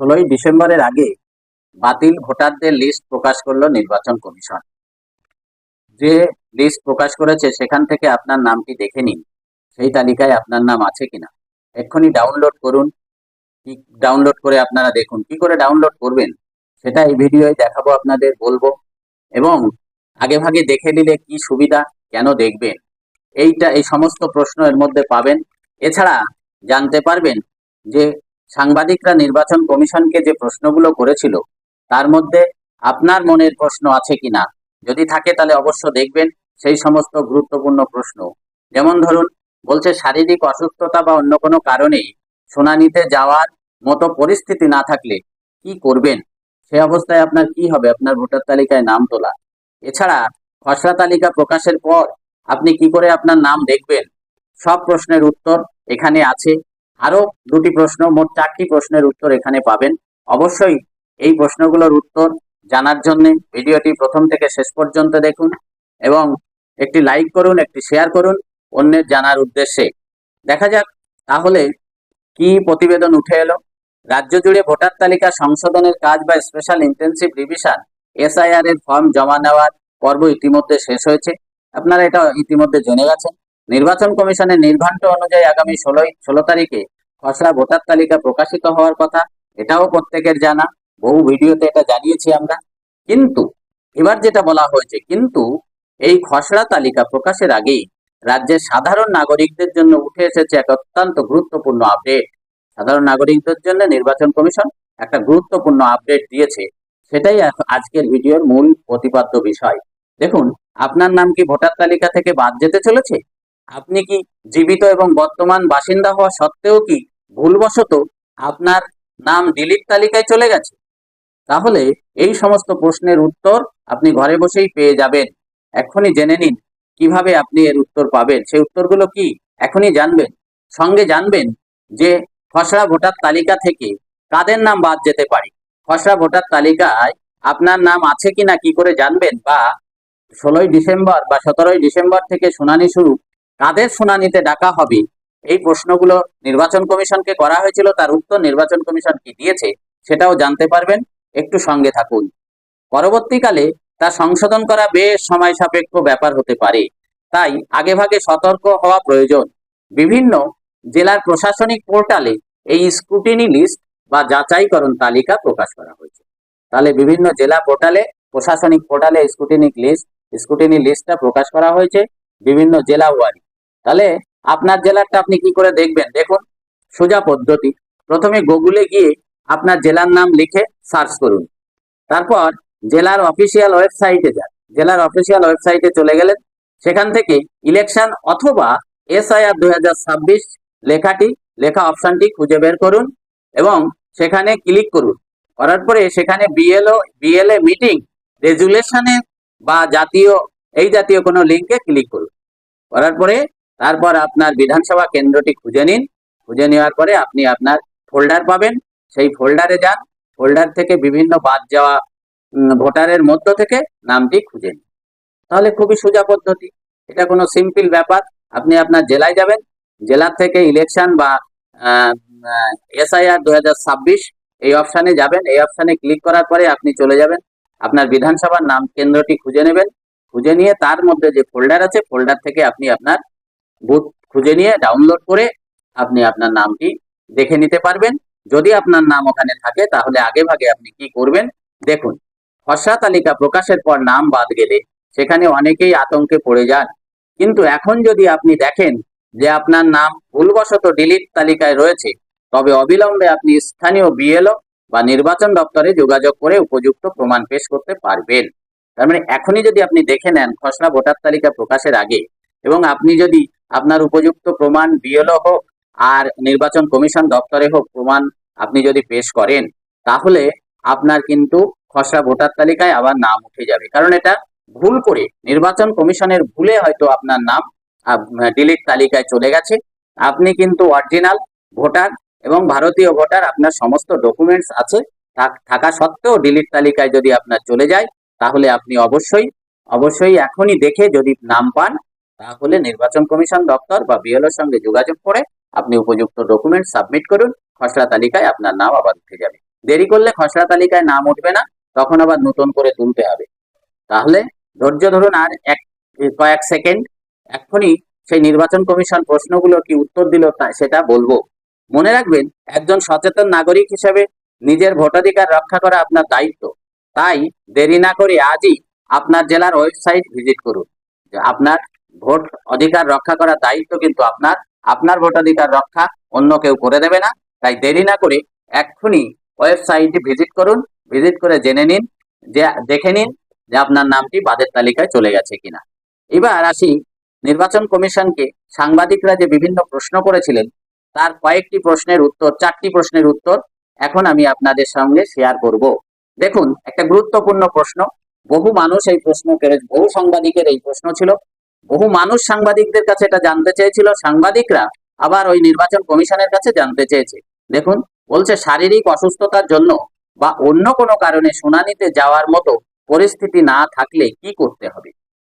ষোলোই ডিসেম্বরের আগে বাতিল ভোটারদের লিস্ট প্রকাশ করল নির্বাচন কমিশন। যে লিস্ট প্রকাশ করেছে সেখান থেকে আপনার নামটি দেখে নিন। সেই তালিকায় আপনার নাম আছে কিনা। এক্ষুনি ডাউনলোড করুন। কি ডাউনলোড করে আপনারা দেখুন। কি করে ডাউনলোড করবেন? সেটা এই ভিডিওয় দেখাবো আপনাদের, বলব। এবং আগে ভাগে দেখে নিলে কি সুবিধা, কেন দেখবেন? এইটা, এই সমস্ত প্রশ্ন এর মধ্যে পাবেন। এছাড়া জানতে পারবেন যে সাংবাদিকরা নির্বাচন কমিশনকে যে প্রশ্নগুলো করেছিল, তার মধ্যে আপনার মনের প্রশ্ন আছে কিনা? যদি থাকে তাহলে অবশ্য দেখবেন সেই সমস্ত গুরুত্বপূর্ণ প্রশ্ন। যেমন ধরুন, বলছে শারীরিক অসুস্থতা বা অন্য কোনো কারণে শুনানিতে যাওয়ার মতো পরিস্থিতি না থাকলে কি করবেন? সে অবস্থায় আপনার কি হবে? আপনার ভোটার তালিকায় নাম তোলা। এছাড়া খসড়া তালিকা প্রকাশের পর আপনি কি করে আপনার নাম দেখবেন? সব প্রশ্নের উত্তর এখানে আছে। আরও দুটি প্রশ্ন, মোট চারটি প্রশ্নের উত্তর এখানে পাবেন। অবশ্যই এই প্রশ্নগুলোর উত্তর জানার জন্য ভিডিওটি প্রথম থেকে শেষ পর্যন্ত দেখুন এবং একটি লাইক করুন, একটি শেয়ার করুন অন্যের জানার উদ্দেশ্যে। দেখা যাক তাহলে কি প্রতিবেদন উঠে এলো। রাজ্য জুড়ে ভোটার তালিকা সংশোধনের কাজ বা স্পেশাল ইন্টেন্সিভ রিভিশন এসআইআর এর ফর্ম জমা নেওয়ার পর্ব ইতিমধ্যে শেষ হয়েছে। আপনারা এটা ইতিমধ্যে জেনে গেছেন। নির্বাচন কমিশনের নির্ঘণ্ট অনুযায়ী আগামী ষোলোই ষোলো তারিখে খসড়া ভোটার তালিকা প্রকাশিত হওয়ার কথা, এটাও প্রত্যেকের জানা। বহু ভিডিওতে এটা জানিয়েছি আমরা। কিন্তু, এবার যেটা বলা হয়েছে, কিন্তু এই খসড়া তালিকা প্রকাশের আগেই রাজ্যের সাধারণ নাগরিকদের জন্য উঠে এসেছে এক অত্যন্ত গুরুত্বপূর্ণ আপডেট। সাধারণ নাগরিকদের জন্য নির্বাচন কমিশন একটা গুরুত্বপূর্ণ আপডেট দিয়েছে। সেটাই আজ- আজকের ভিডিওর মূল প্রতিপাদ্য বিষয়। দেখুন, আপনার নাম কি ভোটার তালিকা থেকে বাদ যেতে চলেছে? আপনি কি জীবিত এবং বর্তমান বাসিন্দা হওয়া সত্ত্বেও কি ভুলবশত আপনার নাম ডিলিট তালিকায় চলে গেছে? তাহলে এই সমস্ত প্রশ্নের উত্তর আপনি ঘরে বসেই পেয়ে যাবেন। এখনই জেনে নিন, কীভাবে আপনি এর উত্তর পাবেন? সেই উত্তরগুলো কি? এখনই জানবেন। সঙ্গে জানবেন যে খসড়া ভোটার তালিকা থেকে কাদের নাম বাদ যেতে পারে? খসড়া ভোটার তালিকায় আপনার নাম আছে কিনা কি করে জানবেন? বা ষোলোই ডিসেম্বর বা সতেরোই ডিসেম্বর থেকে শুনানি শুরু কাদের শুনানিতে ডাকা হবে? এই প্রশ্নগুলো নির্বাচন কমিশনকে করা হয়েছিল, তার উত্তর নির্বাচন কমিশন কি দিয়েছে সেটাও জানতে পারবেন। একটু সঙ্গে থাকুন। পরবর্তীকালে তা সংশোধন করা বেশ সময় সাপেক্ষ ব্যাপার হতে পারে। তাই আগেভাগে সতর্ক হওয়া প্রয়োজন। বিভিন্ন জেলার প্রশাসনিক পোর্টালে এই স্ক্রুটিনি লিস্ট বা যাচাইকরণ তালিকা প্রকাশ করা হয়েছে। তাহলে বিভিন্ন জেলা পোর্টালে, প্রশাসনিক পোর্টালে স্ক্রুটিনিক লিস্ট, স্ক্রুটিনি লিস্টটা প্রকাশ করা হয়েছে। বিভিন্ন জেলা ওয়ারি তাহলে আপনার জেলারটা আপনি কি করে দেখবেন? দেখুন, সোজা পদ্ধতি। প্রথমে গুগলে গিয়ে আপনার জেলার নাম লিখে সার্চ করুন। তারপর জেলার অফিসিয়াল ওয়েবসাইটে যান। জেলার অফিসিয়াল ওয়েবসাইটে চলে গেলেন। সেখান থেকে ইলেকশন অথবা এসআইআর দুই হাজার ছাব্বিশ লেখাটি, লেখা অপশনটি খুঁজে বের করুন এবং সেখানে ক্লিক করুন। করার পরে সেখানে বিএলও বিএলএ মিটিং রেজুলেশনে বা জাতীয়, এই জাতীয় কোনো লিঙ্কে ক্লিক করুন। করার পরে তারপর আপনার বিধানসভা কেন্দ্রটি খুঁজে নিন। খুঁজে নেওয়ার পরে আপনি আপনার ফোল্ডার পাবেন। সেই ফোল্ডারে যান। ফোল্ডার থেকে বিভিন্ন বাদ যাওয়া ভোটারের মধ্য থেকে নামটি খুঁজে নিন। তাহলে খুবই সোজা পদ্ধতি। এটা কোনো সিম্পল ব্যাপার। আপনি আপনার জেলায় যাবেন। জেলার থেকে ইলেকশন বা এসআইআর দু হাজার ছাব্বিশ এই অপশানে যাবেন। এই অপশানে ক্লিক করার পরে আপনি চলে যাবেন। আপনার বিধানসভার নাম কেন্দ্রটি খুঁজে নেবেন। খুঁজে নিয়ে তার মধ্যে যে ফোল্ডার আছে ফোল্ডার থেকে আপনি আপনার বুথ খুঁজে নিয়ে ডাউনলোড করে আপনি আপনার নামটি দেখে নিতে পারবেন। যদি আপনার নাম ওখানে থাকে, তাহলে আগে ভাগে আপনি কি করবেন? দেখুন, খসড়া তালিকা প্রকাশের পর নাম বাদ গেলে সেখানে অনেকেই আতঙ্কে পড়ে যান। কিন্তু এখন যদি আপনি দেখেন যে আপনার নাম ভুলবশত ডিলিট তালিকায় রয়েছে, তবে অবিলম্বে আপনি স্থানীয় বিএলও বা নির্বাচন দপ্তরে যোগাযোগ করে উপযুক্ত প্রমাণ পেশ করতে পারবেন। তার মানে এখনই যদি আপনি দেখে নেন খসড়া ভোটার তালিকা প্রকাশের আগে এবং আপনি যদি আপনার উপযুক্ত প্রমাণ বিএলও হোক আর নির্বাচন কমিশন দপ্তরে হোক প্রমাণ আপনি যদি পেশ করেন, তাহলে আপনার কিন্তু খসড়া ভোটার তালিকায় আবার নাম উঠে যাবে। কারণ এটা ভুল করে নির্বাচন কমিশনের ভুলে হয়তো আপনার নাম ডিলিট তালিকায় চলে গেছে। আপনি কিন্তু অরিজিনাল ভোটার এবং ভারতীয় ভোটার, আপনার সমস্ত ডকুমেন্টস আছে থাকা সত্ত্বেও ডিলিট তালিকায় যদি আপনার চলে যায়, তাহলে আপনি অবশ্যই অবশ্যই এখনই দেখে যদি নাম পান তাহলে নির্বাচন কমিশন, দপ্তর বা বিএলওর সঙ্গে যোগাযোগ করে আপনি উপযুক্ত ডকুমেন্ট সাবমিট করুন, খসড়া তালিকায় আপনার নাম আবার উঠে যাবে। দেরি করলে খসড়া তালিকায় নাম উঠবে না, তখন আবার নতুন করে তুলতে হবে। তাহলে ধৈর্য ধরুন আর এক, কয়েক সেকেন্ড এখনই সেই নির্বাচন কমিশন প্রশ্নগুলো কি উত্তর দিল সেটা বলব। মনে রাখবেন, একজন সচেতন নাগরিক হিসেবে নিজের ভোটাধিকার রক্ষা করা আপনার দায়িত্ব। তাই দেরি না করে আজই আপনার জেলার ওয়েবসাইট ভিজিট করুন। আপনার ভোট অধিকার রক্ষা করার দায়িত্ব কিন্তু আপনার। আপনার ভোটাধিকার রক্ষা অন্য কেউ করে দেবে না। তাই দেরি না করে এক্ষুনি ওয়েবসাইট ভিজিট করুন। ভিজিট করে জেনে নিন, যে, দেখে নিন যে আপনার নামটি বাদের তালিকায় চলে গেছে কিনা। এবার আসি নির্বাচন কমিশনকে। সাংবাদিকরা যে বিভিন্ন প্রশ্ন করেছিলেন, তার কয়েকটি প্রশ্নের উত্তর, চারটি প্রশ্নের উত্তর এখন আমি আপনাদের সঙ্গে শেয়ার করব। দেখুন, একটা গুরুত্বপূর্ণ প্রশ্ন। বহু মানুষ এই প্রশ্ন করে বহু সাংবাদিকের এই প্রশ্ন ছিল। বহু মানুষ সাংবাদিকদের কাছে এটা জানতে চেয়েছিল, সাংবাদিকরা আবার ওই নির্বাচন কমিশনের কাছে জানতে চেয়েছে। দেখুন, বলছে শারীরিক অসুস্থতার জন্য বা অন্য কোনো কারণে শুনানিতে যাওয়ার মতো পরিস্থিতি না থাকলে কি করতে হবে?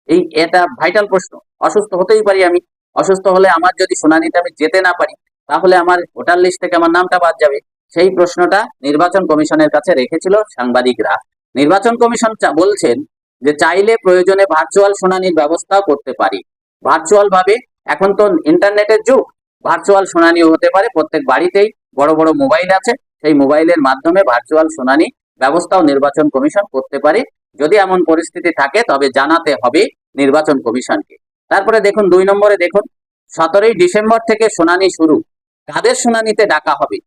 এই এটা ভাইটাল প্রশ্ন। অসুস্থ হতেই পারি আমি। অসুস্থ হলে আমার যদি শুনানিতে আমি যেতে না পারি, তাহলে আমার ভোটার লিস্ট থেকে আমার নামটা বাদ যাবে। সেই প্রশ্নটা নির্বাচন কমিশনের কাছে রেখেছিল সাংবাদিকরা। নির্বাচন কমিশন বলছেন যে চাইলে প্রয়োজনে ভার্চুয়াল শুনানির ব্যবস্থাও করতে পারি। ভার্চুয়াল ভাবে এখন তো ইন্টারনেটের যুগ ভার্চুয়াল শুনানিও হতে পারে, প্রত্যেক বাড়িতেই বড় বড় মোবাইল আছে, সেই মোবাইলের মাধ্যমে ভার্চুয়াল শুনানি ব্যবস্থাও নির্বাচন কমিশন করতে পারে। যদি এমন পরিস্থিতি থাকে, তবে জানাতে হবে নির্বাচন কমিশনকে। তারপরে দেখুন, দুই নম্বরে দেখুন, সতেরোই ডিসেম্বর থেকে শুনানি শুরু। কাদের শুনানিতে ডাকা হবে?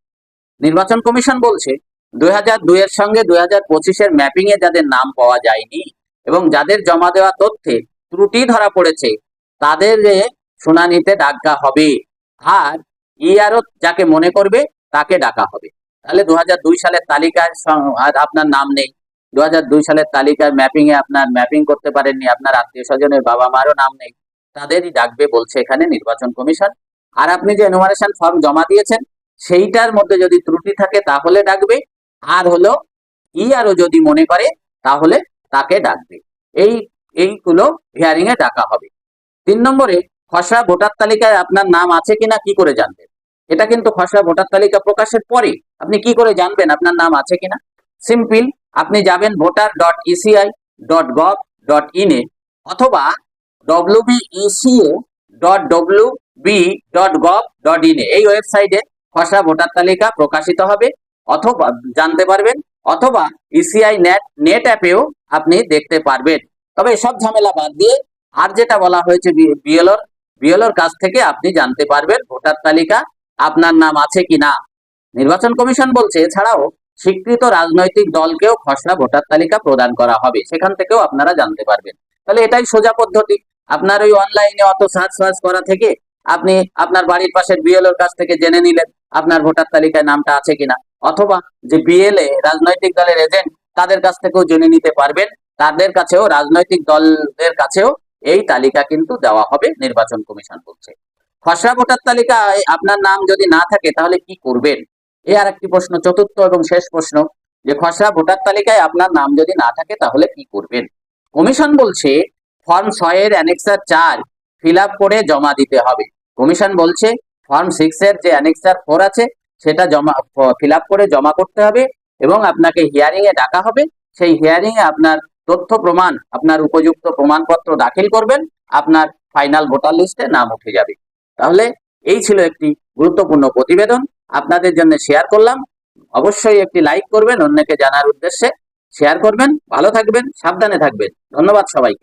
নির্বাচন কমিশন বলছে, দুই দুইয়ের সঙ্গে দুই হাজার পঁচিশের ম্যাপিংয়ে যাদের নাম পাওয়া যায়নি এবং যাদের জমা দেওয়া তথ্যে ত্রুটি ধরা পড়েছে তাদের শুনানিতে ডাকা হবে। আর ইআরও যাকে মনে করবে, তাকে ডাকা হবে। তাহলে দু সালের তালিকায় আপনার নাম নেই। দু সালের তালিকায় ম্যাপিং এ আপনার ম্যাপিং করতে পারেননি, আপনার আত্মীয় স্বজনের বাবা মারও নাম নেই। তাদেরই ডাকবে বলছে এখানে নির্বাচন কমিশন। আর আপনি যে এনুমারেশন ফর্ম জমা দিয়েছেন, সেইটার মধ্যে যদি ত্রুটি থাকে, তাহলে ডাকবে। আর হলো, ই আরও যদি মনে করে, তাহলে তাকে ডাকবে। এই, এইগুলো হিয়ারিং এ ডাকা হবে। তিন নম্বরে, খসড়া ভোটার তালিকায় আপনার নাম আছে কিনা কি করে জানবেন? এটা কিন্তু খসড়া ভোটার তালিকা প্রকাশের পরে আপনি কি করে জানবেন আপনার নাম আছে কিনা? সিম্পল, আপনি যাবেন voter dot ECI dot gov dot ইনে অথবা WBECA dot W B dot gov dot ইনে এই ওয়েবসাইটে খসড়া ভোটার তালিকা প্রকাশিত হবে অথবা জানতে পারবেন অথবা ইসিআই নেট নেট অ্যাপেও আপনি দেখতে পারবেন। তবে এসব ঝামেলা বাদ দিয়ে আর যেটা বলা হয়েছে বিএলওর বিএলওর কাছ থেকে আপনি জানতে পারবেন ভোটার তালিকা, আপনার নাম আছে কি না। নির্বাচন কমিশন বলছে, এছাড়াও স্বীকৃত রাজনৈতিক দলকেও খসড়া ভোটার তালিকা প্রদান করা হবে। সেখান থেকেও আপনারা জানতে পারবেন। তাহলে এটাই সোজা পদ্ধতি। আপনার ওই অনলাইনে অত সার্চ ফার্চ করা থেকে আপনি আপনার বাড়ির পাশের বিএলওর কাছ থেকে জেনে নিলেন আপনার ভোটার তালিকায় নামটা আছে কিনা অথবা যে বিএলএ রাজনৈতিক দলের এজেন্ট তাদের কাছ থেকেও জেনে নিতে পারবেন। তাদের কাছেও, রাজনৈতিক দলদের কাছেও এই তালিকা কিন্তু দেওয়া হবে, নির্বাচন কমিশন বলছে। খসড়া ভোটার তালিকায় আপনার নাম যদি না থাকে, তাহলে কি করবেন? এ আর একটি প্রশ্ন, চতুর্থ এবং শেষ প্রশ্ন। যে খসড়া ভোটার তালিকায় আপনার নাম যদি না থাকে, তাহলে কি করবেন? কমিশন বলছে, ফর্ম ছয়ের অ্যানেক্সার চার ফিল করে জমা দিতে হবে। কমিশন বলছে, ফর্ম সিক্স এর যে অ্যানেক্সার ফোর আছে সেটা জমা ফিল করে জমা করতে হবে এবং আপনাকে হিয়ারিং এ ডাকা হবে। সেই হিয়ারিং এ আপনার তথ্য প্রমাণ, আপনার উপযুক্ত প্রমাণপত্র দাখিল করবেন। আপনার ফাইনাল ভোটার লিস্টে নাম উঠে যাবে। তাহলে এই ছিল একটি গুরুত্বপূর্ণ প্রতিবেদন। আপনাদের জন্য শেয়ার করলাম। অবশ্যই একটি লাইক করবেন, অন্যকে জানার উদ্দেশ্যে শেয়ার করবেন। ভালো থাকবেন, সাবধানে থাকবেন। ধন্যবাদ সবাইকে।